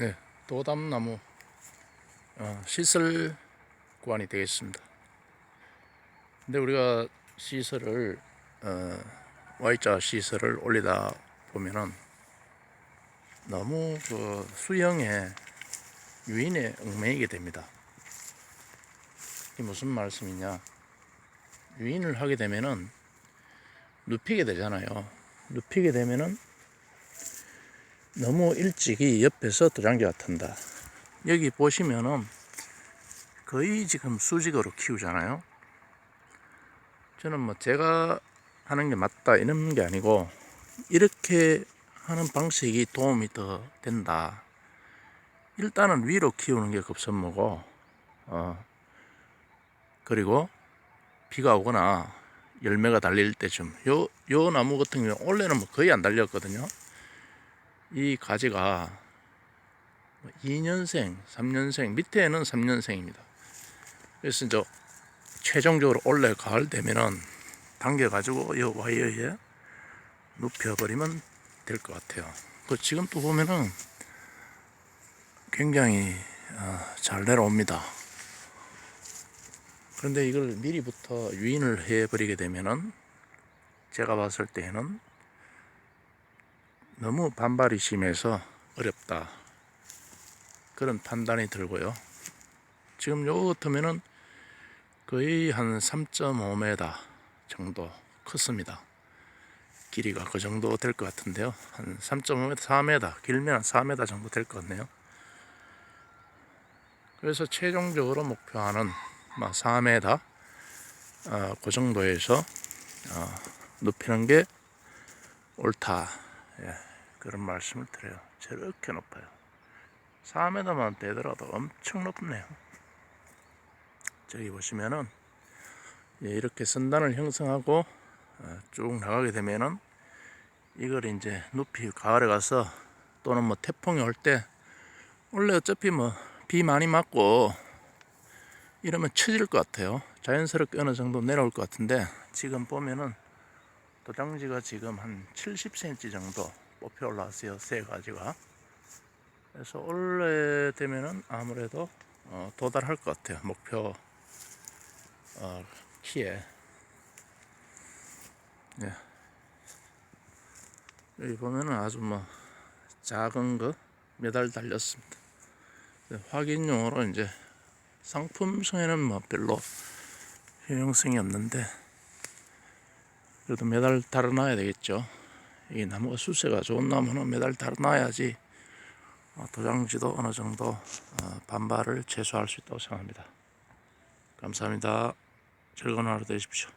네, 도담나무 어, 시설 구간이 되겠습니다. 근데 우리가 시설을 어, Y자 시설을 올리다 보면은 너무 그 수영에 유인에 얽매이게 됩니다. 이게 무슨 말씀이냐? 유인을 하게 되면은 눕히게 되잖아요. 눕히게 되면은 너무 일찍이 옆에서 도장기가 튼다. 여기 보시면은 거의 지금 수직으로 키우잖아요. 저는 뭐 제가 하는 게 맞다 이런 게 아니고 이렇게 하는 방식이 도움이 더 된다. 일단은 위로 키우는 게 급선무고, 어, 그리고 비가 오거나 열매가 달릴 때쯤, 요, 요 나무 같은 경우는 원래는 뭐 거의 안 달렸거든요. 이 가지가 2년생, 3년생, 밑에는 3년생입니다. 그래서 이제 최종적으로 올해 가을 되면은 당겨가지고 이 와이어에 눕혀버리면 될 것 같아요. 그 지금 또 보면은 굉장히 어, 잘 내려옵니다. 그런데 이걸 미리부터 유인을 해버리게 되면은 제가 봤을 때는 너무 반발이 심해서 어렵다. 그런 판단이 들고요. 지금 요거 같으면은 거의 한 3.5m 정도 컸습니다. 길이가 그 정도 될 것 같은데요. 한 3.5m, 4m, 길면 한 4m 정도 될 것 같네요. 그래서 최종적으로 목표하는 4m 어, 그 정도에서 어, 높이는 게 옳다. 예, 그런 말씀을 드려요. 저렇게 높아요. 4m만 되더라도 엄청 높네요. 저기 보시면은 예, 이렇게 선단을 형성하고 어, 쭉 나가게 되면은 이걸 이제 높이 가을에 가서 또는 뭐 태풍이 올 때 원래 어차피 뭐 비 많이 맞고 이러면 처질 것 같아요. 자연스럽게 어느 정도 내려올 것 같은데 지금 보면은 도장지가 지금 한 70cm 정도 뽑혀 올라왔어요. 세 가지가. 그래서 올해 되면은 아무래도 어, 도달할 것 같아요. 목표 어, 키에. 네. 여기 보면은 아주 뭐 작은 거 매달 달렸습니다. 네, 확인용으로 이제 상품성에는 뭐 별로 효용성이 없는데 그래도 매달 달아놔야 되겠죠. 이 나무가 수세가 좋은 나무는 매달 달아놔야지 어, 도장지도 어느 정도 어, 반발을 최소화할 수 있다고 생각합니다. 감사합니다. 즐거운 하루 되십시오.